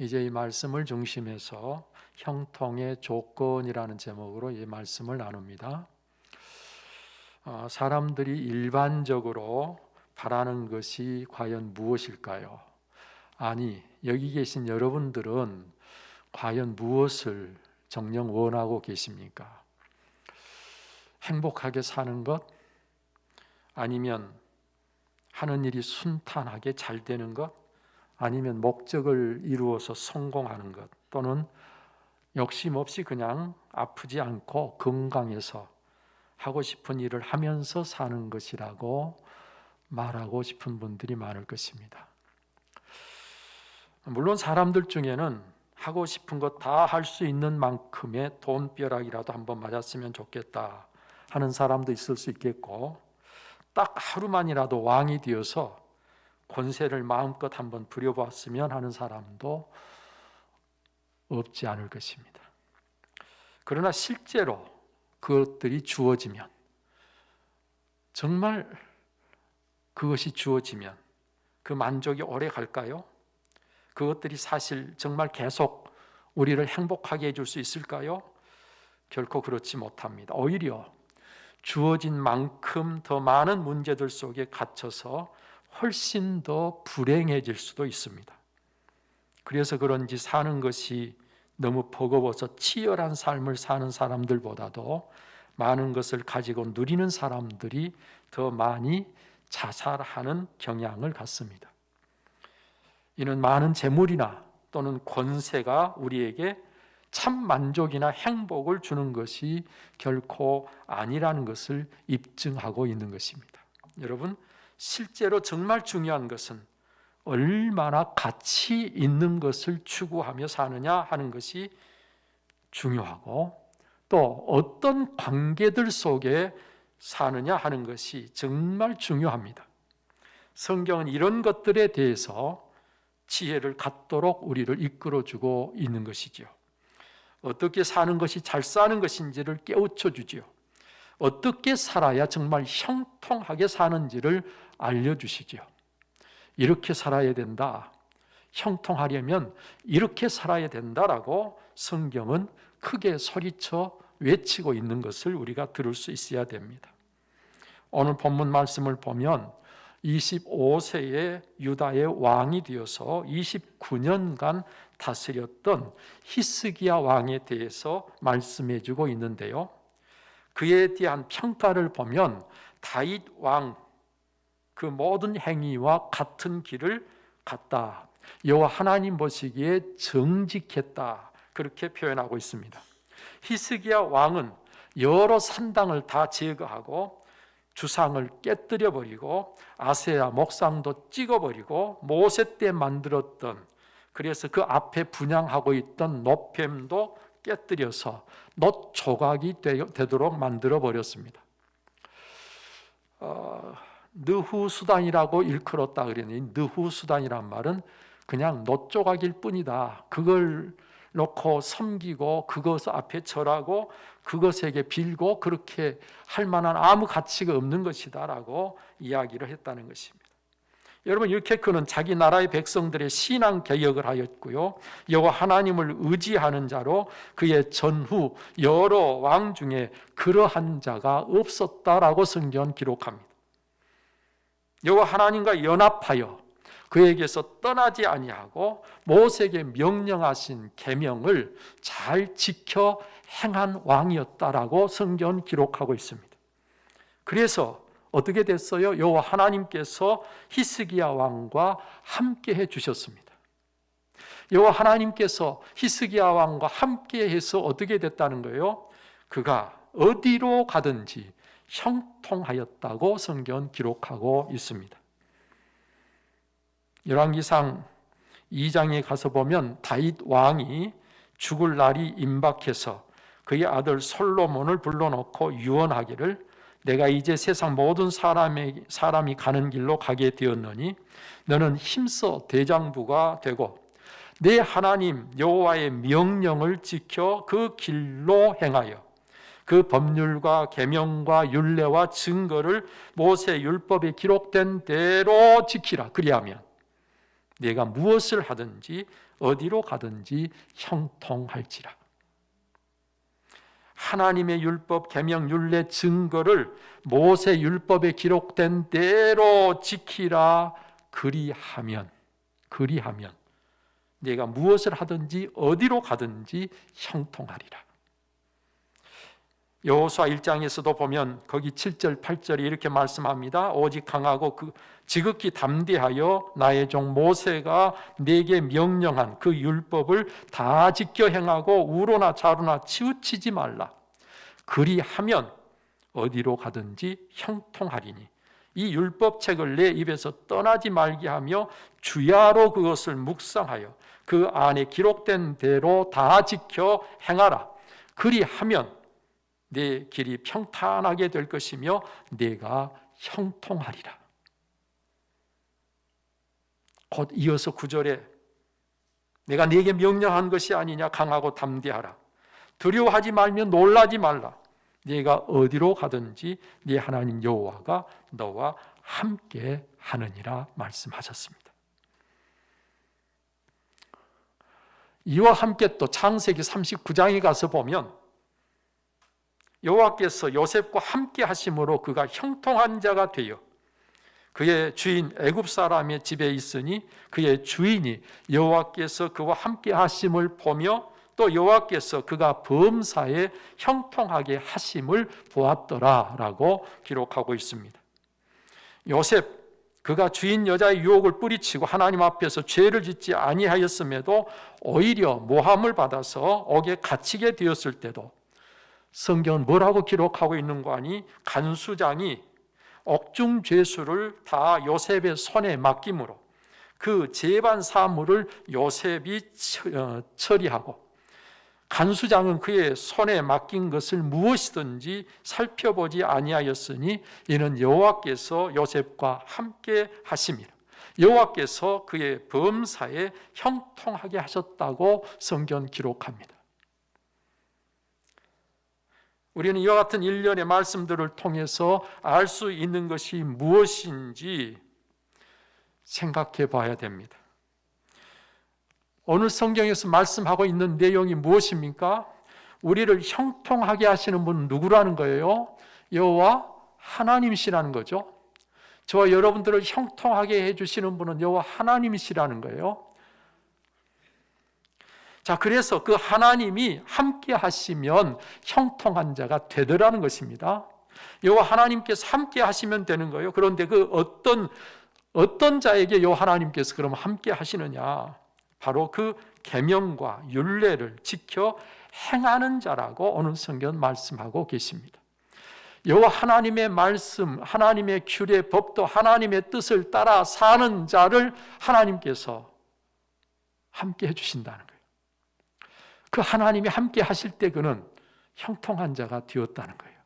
이제 이 말씀을 중심해서 형통의 조건이라는 제목으로 이 말씀을 나눕니다. 아, 사람들이 일반적으로 바라는 것이 과연 무엇일까요? 아니, 여기 계신 여러분들은 과연 무엇을 정녕 원하고 계십니까? 행복하게 사는 것? 아니면 하는 일이 순탄하게 잘 되는 것? 아니면 목적을 이루어서 성공하는 것? 또는 욕심 없이 그냥 아프지 않고 건강해서 하고 싶은 일을 하면서 사는 것이라고 말하고 싶은 분들이 많을 것입니다. 물론 사람들 중에는 하고 싶은 것 다 할 수 있는 만큼의 돈벼락이라도 한번 맞았으면 좋겠다 하는 사람도 있을 수 있겠고 딱 하루만이라도 왕이 되어서 권세를 마음껏 한번 부려보았으면 하는 사람도 없지 않을 것입니다. 그러나 실제로 그것들이 주어지면 정말 그것이 주어지면 그 만족이 오래 갈까요? 그것들이 사실 정말 계속 우리를 행복하게 해줄 수 있을까요? 결코 그렇지 못합니다. 오히려 주어진 만큼 더 많은 문제들 속에 갇혀서 훨씬 더 불행해질 수도 있습니다. 그래서 그런지 사는 것이 너무 버거워서 치열한 삶을 사는 사람들보다도 많은 것을 가지고 누리는 사람들이 더 많이 자살하는 경향을 갖습니다. 이는 많은 재물이나 또는 권세가 우리에게 참 만족이나 행복을 주는 것이 결코 아니라는 것을 입증하고 있는 것입니다. 여러분, 실제로 정말 중요한 것은 얼마나 가치 있는 것을 추구하며 사느냐 하는 것이 중요하고 또 어떤 관계들 속에 사느냐 하는 것이 정말 중요합니다. 성경은 이런 것들에 대해서 지혜를 갖도록 우리를 이끌어 주고 있는 것이죠. 어떻게 사는 것이 잘 사는 것인지를 깨우쳐 주지요. 어떻게 살아야 정말 형통하게 사는지를 알려 주시지요. 이렇게 살아야 된다. 형통하려면 이렇게 살아야 된다라고 성경은 크게 소리쳐 외치고 있는 것을 우리가 들을 수 있어야 됩니다. 오늘 본문 말씀을 보면 25세의 유다의 왕이 되어서 29년간 다스렸던 히스기야 왕에 대해서 말씀해 주고 있는데요. 그에 대한 평가를 보면 다윗 왕 그 모든 행위와 같은 길을 갔다. 여호와 하나님 보시기에 정직했다. 그렇게 표현하고 있습니다. 히스기야 왕은 여러 산당을 다 제거하고 주상을 깨뜨려 버리고 아세라 목상도 찍어 버리고 모세 때 만들었던 그래서 그 앞에 분양하고 있던 노뱀도 깨뜨려서 놋 조각이 되도록 만들어 버렸습니다. 어, 느후 수단이라고 일컬었다 그랬는데 느후 수단이란 말은 그냥 놋 조각일 뿐이다. 그걸 놓고 섬기고 그것 앞에 절하고 그것에게 빌고 그렇게 할 만한 아무 가치가 없는 것이다라고 이야기를 했다는 것입니다. 여러분 이렇게 그는 자기 나라의 백성들의 신앙 개혁을 하였고요. 여호와 하나님을 의지하는 자로 그의 전후 여러 왕 중에 그러한 자가 없었다라고 성경 기록합니다. 여호와 하나님과 연합하여 그에게서 떠나지 아니하고 모세에게 명령하신 계명을 잘 지켜 행한 왕이었다라고 성경 기록하고 있습니다. 그래서 어떻게 됐어요? 여호와 하나님께서 히스기야 왕과 함께 해 주셨습니다. 여호와 하나님께서 히스기야 왕과 함께 해서 어떻게 됐다는 거예요? 그가 어디로 가든지 형통하였다고 성경 기록하고 있습니다. 열왕기상 2장에 가서 보면 다윗 왕이 죽을 날이 임박해서 그의 아들 솔로몬을 불러놓고 유언하기를 내가 이제 세상 모든 사람의 사람이 가는 길로 가게 되었느니 너는 힘써 대장부가 되고 내 하나님 여호와의 명령을 지켜 그 길로 행하여 그 법률과 계명과 율례와 증거를 모세 율법에 기록된 대로 지키라 그리하면 내가 무엇을 하든지 어디로 가든지 형통할지라. 하나님의 율법 계명 율례 증거를 모세 율법에 기록된 대로 지키라 그리하면 그리하면 내가 무엇을 하든지 어디로 가든지 형통하리라. 여호수아 1장에서도 보면 거기 7절 8절이 이렇게 말씀합니다. 오직 강하고 그 지극히 담대하여 나의 종 모세가 내게 명령한 그 율법을 다 지켜 행하고 우로나 좌로나 치우치지 말라. 그리하면 어디로 가든지 형통하리니 이 율법책을 내 입에서 떠나지 말게 하며 주야로 그것을 묵상하여 그 안에 기록된 대로 다 지켜 행하라. 그리하면 내 길이 평탄하게 될 것이며 내가 형통하리라. 곧 이어서 구절에 내가 네게 명령한 것이 아니냐 강하고 담대하라. 두려워하지 말며 놀라지 말라. 네가 어디로 가든지 네 하나님 여호와가 너와 함께 하느니라 말씀하셨습니다. 이와 함께 또 창세기 39장에 가서 보면 여호와께서 요셉과 함께 하심으로 그가 형통한 자가 되어 그의 주인 애굽 사람의 집에 있으니 그의 주인이 여호와께서 그와 함께 하심을 보며 또 여호와께서 그가 범사에 형통하게 하심을 보았더라라고 기록하고 있습니다. 요셉 그가 주인 여자의 유혹을 뿌리치고 하나님 앞에서 죄를 짓지 아니하였음에도 오히려 모함을 받아서 옥에 갇히게 되었을 때도 성경은 뭐라고 기록하고 있는 거 아니? 간수장이 억중 죄수를 다 요셉의 손에 맡김으로 그 재반 사물을 요셉이 어, 처리하고 간수장은 그의 손에 맡긴 것을 무엇이든지 살펴보지 아니하였으니 이는 여호와께서 요셉과 함께 하심이라. 여호와께서 그의 범사에 형통하게 하셨다고 성경 기록합니다. 우리는 이와 같은 일련의 말씀들을 통해서 알 수 있는 것이 무엇인지 생각해 봐야 됩니다. 오늘 성경에서 말씀하고 있는 내용이 무엇입니까? 우리를 형통하게 하시는 분은 누구라는 거예요? 여호와 하나님이시라는 거죠. 저와 여러분들을 형통하게 해주시는 분은 여호와 하나님이시라는 거예요. 자, 그래서 그 하나님이 함께 하시면 형통한 자가 되더라는 것입니다. 여호와 하나님께서 함께 하시면 되는 거예요. 그런데 그 어떤 어떤 자에게 요 하나님께서 그럼 함께 하시느냐? 바로 그 계명과 율례를 지켜 행하는 자라고 오늘 성경 말씀하고 계십니다. 여호와 하나님의 말씀, 하나님의 규례, 법도 하나님의 뜻을 따라 사는 자를 하나님께서 함께 해 주신다는. 그 하나님이 함께 하실 때 그는 형통한 자가 되었다는 거예요.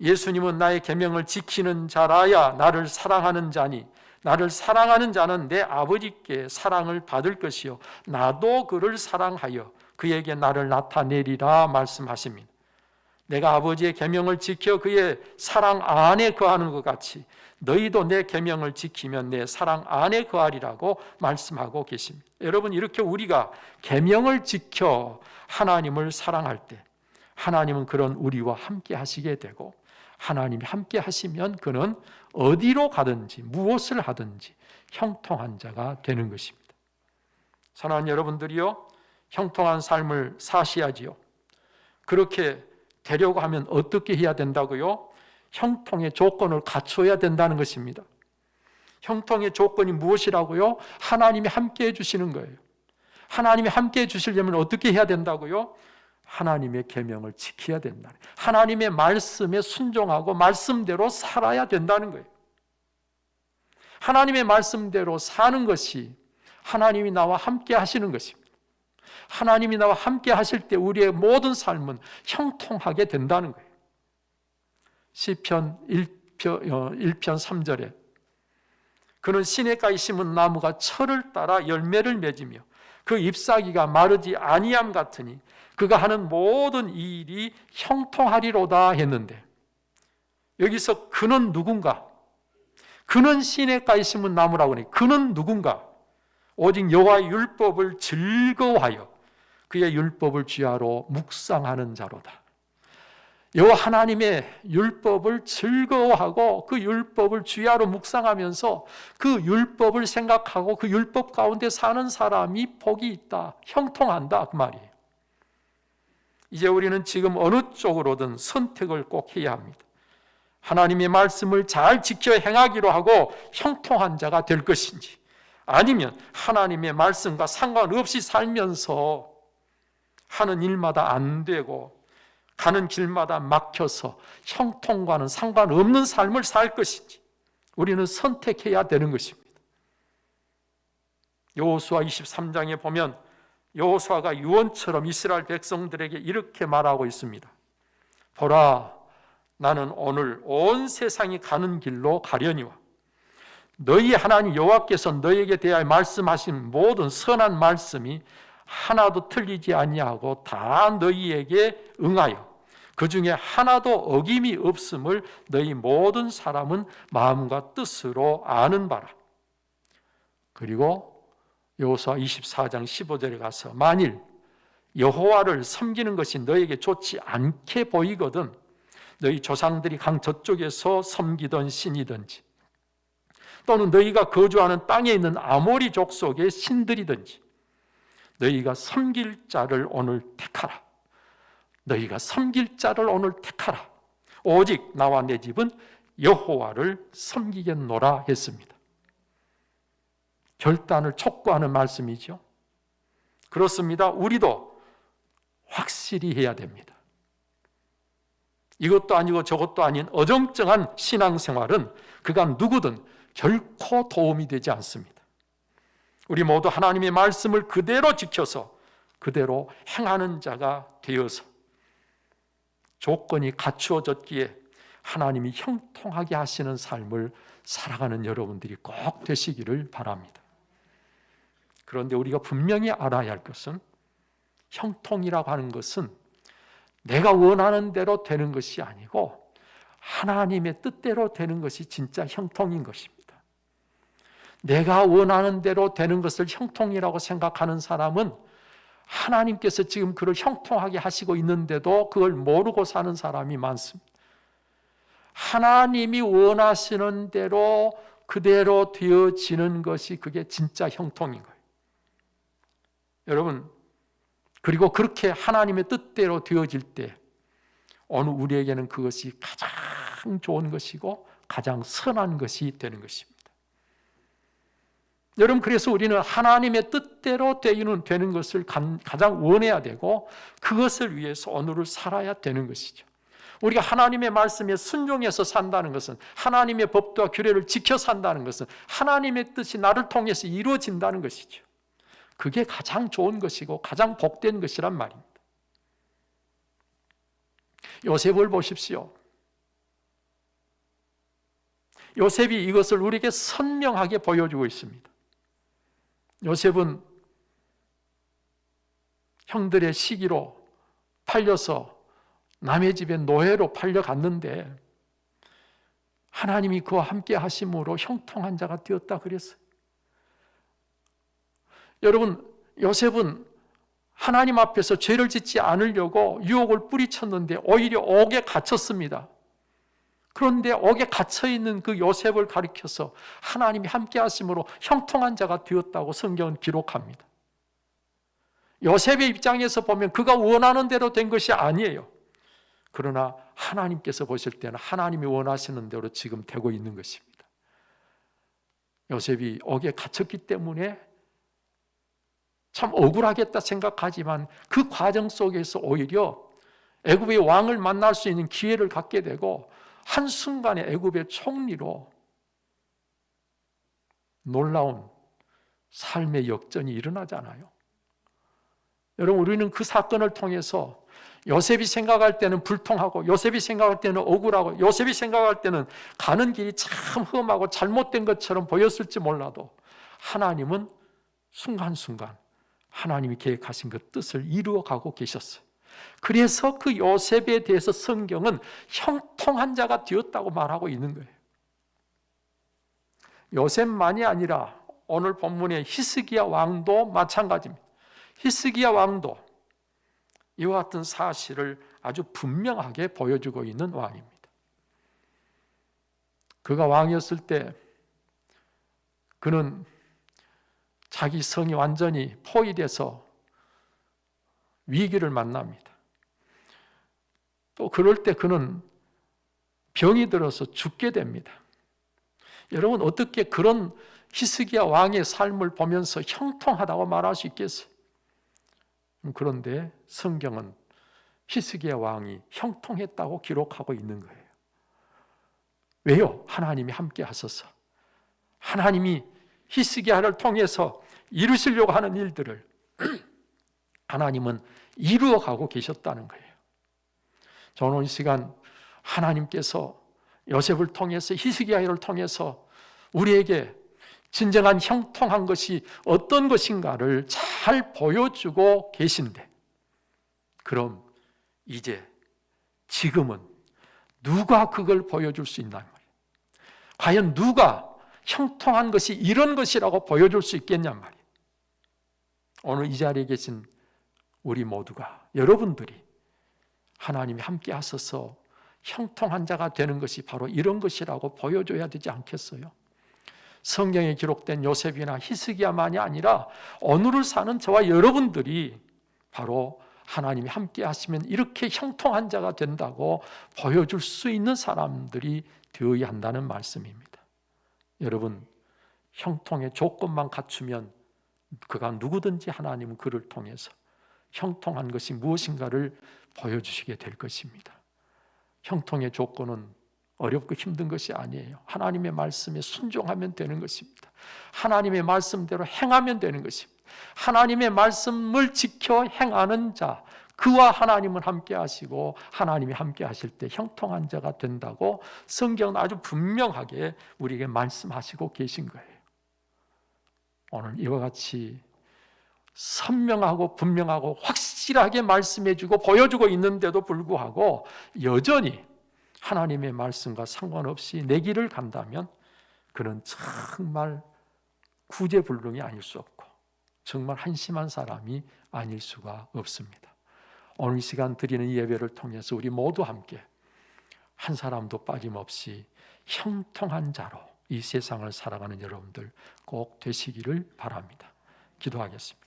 예수님은 나의 계명을 지키는 자라야 나를 사랑하는 자니 나를 사랑하는 자는 내 아버지께 사랑을 받을 것이요 나도 그를 사랑하여 그에게 나를 나타내리라 말씀하십니다. 내가 아버지의 계명을 지켜 그의 사랑 안에 거하는 것 같이 너희도 내 계명을 지키면 내 사랑 안에 거하리라고 말씀하고 계십니다. 여러분 이렇게 우리가 계명을 지켜 하나님을 사랑할 때 하나님은 그런 우리와 함께 하시게 되고 하나님이 함께 하시면 그는 어디로 가든지 무엇을 하든지 형통한 자가 되는 것입니다. 사랑하는 여러분들이요 형통한 삶을 사시야지요. 그렇게 되려고 하면 어떻게 해야 된다고요? 형통의 조건을 갖춰야 된다는 것입니다. 형통의 조건이 무엇이라고요? 하나님이 함께 해주시는 거예요. 하나님이 함께 해주시려면 어떻게 해야 된다고요? 하나님의 계명을 지켜야 된다. 하나님의 말씀에 순종하고 말씀대로 살아야 된다는 거예요. 하나님의 말씀대로 사는 것이 하나님이 나와 함께 하시는 것입니다. 하나님이 나와 함께 하실 때 우리의 모든 삶은 형통하게 된다는 거예요. 시편 1편, 1편 3절에 그는 시냇가에 심은 나무가 철을 따라 열매를 맺으며 그 잎사귀가 마르지 아니함 같으니 그가 하는 모든 일이 형통하리로다 했는데 여기서 그는 누군가? 그는 시냇가에 심은 나무라고 하니 그는 누군가? 오직 여호와의 율법을 즐거워하여 그의 율법을 쥐하로 묵상하는 자로다. 여호와 하나님의 율법을 즐거워하고 그 율법을 쥐하로 묵상하면서 그 율법을 생각하고 그 율법 가운데 사는 사람이 복이 있다. 형통한다 그 말이에요. 이제 우리는 지금 어느 쪽으로든 선택을 꼭 해야 합니다. 하나님의 말씀을 잘 지켜 행하기로 하고 형통한 자가 될 것인지 아니면 하나님의 말씀과 상관없이 살면서 하는 일마다 안 되고 가는 길마다 막혀서 형통과는 상관없는 삶을 살 것인지 우리는 선택해야 되는 것입니다. 여호수아 23장에 보면 여호수아가 유언처럼 이스라엘 백성들에게 이렇게 말하고 있습니다. 보라 나는 오늘 온 세상이 가는 길로 가려니와 너희 하나님 여호와께서 너에게 대하여 말씀하신 모든 선한 말씀이 하나도 틀리지 아니하고 다 너희에게 응하여 그 중에 하나도 어김이 없음을 너희 모든 사람은 마음과 뜻으로 아는 바라. 그리고 여호수아 24장 15절에 가서 만일 여호와를 섬기는 것이 너에게 좋지 않게 보이거든 너희 조상들이 강 저쪽에서 섬기던 신이든지 또는 너희가 거주하는 땅에 있는 아모리 족속의 신들이든지 너희가 섬길 자를 오늘 택하라. 너희가 섬길 자를 오늘 택하라. 오직 나와 내 집은 여호와를 섬기겠노라 했습니다. 결단을 촉구하는 말씀이죠. 그렇습니다. 우리도 확실히 해야 됩니다. 이것도 아니고 저것도 아닌 어정쩡한 신앙생활은 그간 누구든 결코 도움이 되지 않습니다. 우리 모두 하나님의 말씀을 그대로 지켜서 그대로 행하는 자가 되어서 조건이 갖추어졌기에 하나님이 형통하게 하시는 삶을 살아가는 여러분들이 꼭 되시기를 바랍니다. 그런데 우리가 분명히 알아야 할 것은 형통이라고 하는 것은 내가 원하는 대로 되는 것이 아니고 하나님의 뜻대로 되는 것이 진짜 형통인 것입니다. 내가 원하는 대로 되는 것을 형통이라고 생각하는 사람은 하나님께서 지금 그를 형통하게 하시고 있는데도 그걸 모르고 사는 사람이 많습니다. 하나님이 원하시는 대로 그대로 되어지는 것이 그게 진짜 형통인 거예요. 여러분, 그리고 그렇게 하나님의 뜻대로 되어질 때 어느 우리에게는 그것이 가장 좋은 것이고 가장 선한 것이 되는 것입니다. 여러분 그래서 우리는 하나님의 뜻대로 되는 되는 것을 가장 원해야 되고 그것을 위해서 오늘을 살아야 되는 것이죠. 우리가 하나님의 말씀에 순종해서 산다는 것은 하나님의 법도와 규례를 지켜 산다는 것은 하나님의 뜻이 나를 통해서 이루어진다는 것이죠. 그게 가장 좋은 것이고 가장 복된 것이란 말입니다. 요셉을 보십시오. 요셉이 이것을 우리에게 선명하게 보여주고 있습니다. 요셉은 형들의 시기로 팔려서 남의 집에 노예로 팔려갔는데 하나님이 그와 함께 하심으로 형통한 자가 되었다 그랬어요. 여러분, 요셉은 하나님 앞에서 죄를 짓지 않으려고 유혹을 뿌리쳤는데 오히려 옥에 갇혔습니다. 그런데 옥에 갇혀 있는 그 요셉을 가리켜서 하나님이 함께 하심으로 형통한 자가 되었다고 성경은 기록합니다. 요셉의 입장에서 보면 그가 원하는 대로 된 것이 아니에요. 그러나 하나님께서 보실 때는 하나님이 원하시는 대로 지금 되고 있는 것입니다. 요셉이 옥에 갇혔기 때문에 참 억울하겠다 생각하지만 그 과정 속에서 오히려 애굽의 왕을 만날 수 있는 기회를 갖게 되고 한순간에 애굽의 총리로 놀라운 삶의 역전이 일어나잖아요. 여러분 우리는 그 사건을 통해서 요셉이 생각할 때는 불통하고 요셉이 생각할 때는 억울하고 요셉이 생각할 때는 가는 길이 참 험하고 잘못된 것처럼 보였을지 몰라도 하나님은 순간순간 하나님이 계획하신 그 뜻을 이루어 가고 계셨어요. 그래서 그 요셉에 대해서 성경은 형통한 자가 되었다고 말하고 있는 거예요. 요셉만이 아니라 오늘 본문의 히스기야 왕도 마찬가지입니다. 히스기야 왕도 이와 같은 사실을 아주 분명하게 보여주고 있는 왕입니다. 그가 왕이었을 때 그는 자기 성이 완전히 포위돼서 위기를 만납니다. 또 그럴 때 그는 병이 들어서 죽게 됩니다. 여러분 어떻게 그런 히스기야 왕의 삶을 보면서 형통하다고 말할 수 있겠어요? 그런데 성경은 히스기야 왕이 형통했다고 기록하고 있는 거예요. 왜요? 하나님이 함께 하셔서 하나님이 히스기야를 통해서 이루시려고 하는 일들을 하나님은 이루어 가고 계셨다는 거예요. 저는 이 시간 하나님께서 요셉을 통해서 히스기야를 통해서 우리에게 진정한 형통한 것이 어떤 것인가를 잘 보여주고 계신데 그럼 이제 지금은 누가 그걸 보여줄 수 있나 말이에요. 과연 누가 형통한 것이 이런 것이라고 보여줄 수 있겠냐 말이에요. 오늘 이 자리에 계신 우리 모두가 여러분들이 하나님이 함께 하셔서 형통한 자가 되는 것이 바로 이런 것이라고 보여줘야 되지 않겠어요? 성경에 기록된 요셉이나 히스기야만이 아니라 오늘을 사는 저와 여러분들이 바로 하나님이 함께 하시면 이렇게 형통한 자가 된다고 보여줄 수 있는 사람들이 되어야 한다는 말씀입니다. 여러분, 형통의 조건만 갖추면 그가 누구든지 하나님은 그를 통해서 형통한 것이 무엇인가를 보여주시게 될 것입니다. 형통의 조건은 어렵고 힘든 것이 아니에요. 하나님의 말씀에 순종하면 되는 것입니다. 하나님의 말씀대로 행하면 되는 것입니다. 하나님의 말씀을 지켜 행하는 자, 그와 하나님은 함께 하시고 하나님이 함께 하실 때 형통한 자가 된다고 성경은 아주 분명하게 우리에게 말씀하시고 계신 거예요. 오늘 이와 같이 선명하고 분명하고 확실하게 말씀해주고 보여주고 있는데도 불구하고 여전히 하나님의 말씀과 상관없이 내 길을 간다면 그는 정말 구제불능이 아닐 수 없고 정말 한심한 사람이 아닐 수가 없습니다. 오늘 이 시간 드리는 예배를 통해서 우리 모두 함께 한 사람도 빠짐없이 형통한 자로 이 세상을 살아가는 여러분들 꼭 되시기를 바랍니다. 기도하겠습니다.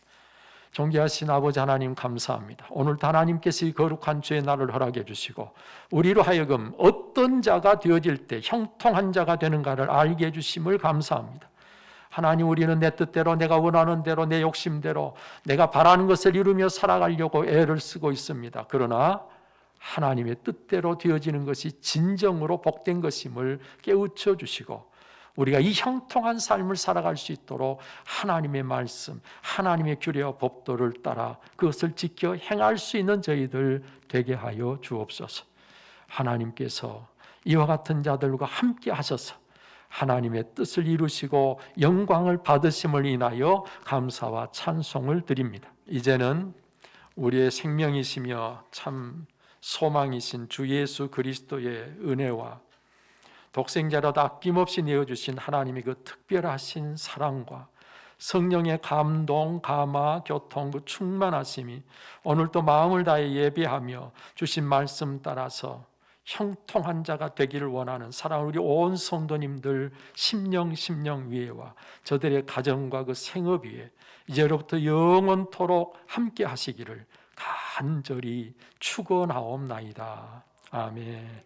존귀하신 아버지 하나님 감사합니다. 오늘 하나님께서 이 거룩한 주의 날을 허락해 주시고 우리로 하여금 어떤 자가 되어질 때 형통한 자가 되는가를 알게 해 주심을 감사합니다. 하나님 우리는 내 뜻대로 내가 원하는 대로 내 욕심대로 내가 바라는 것을 이루며 살아가려고 애를 쓰고 있습니다. 그러나 하나님의 뜻대로 되어지는 것이 진정으로 복된 것임을 깨우쳐 주시고 우리가 이 형통한 삶을 살아갈 수 있도록 하나님의 말씀, 하나님의 규례와 법도를 따라 그것을 지켜 행할 수 있는 저희들 되게 하여 주옵소서. 하나님께서 이와 같은 자들과 함께 하셔서 하나님의 뜻을 이루시고 영광을 받으심을 인하여 감사와 찬송을 드립니다. 이제는 우리의 생명이시며 참 소망이신 주 예수 그리스도의 은혜와 독생자라도 아낌없이 내어주신 하나님의 그 특별하신 사랑과 성령의 감동, 감화, 교통, 그 충만하심이 오늘도 마음을 다해 예배하며 주신 말씀 따라서 형통한 자가 되기를 원하는 사랑 우리 온 성도님들 심령 심령 위에와 저들의 가정과 그 생업 위에 이제로부터 영원토록 함께 하시기를 간절히 축원하옵나이다. 아멘.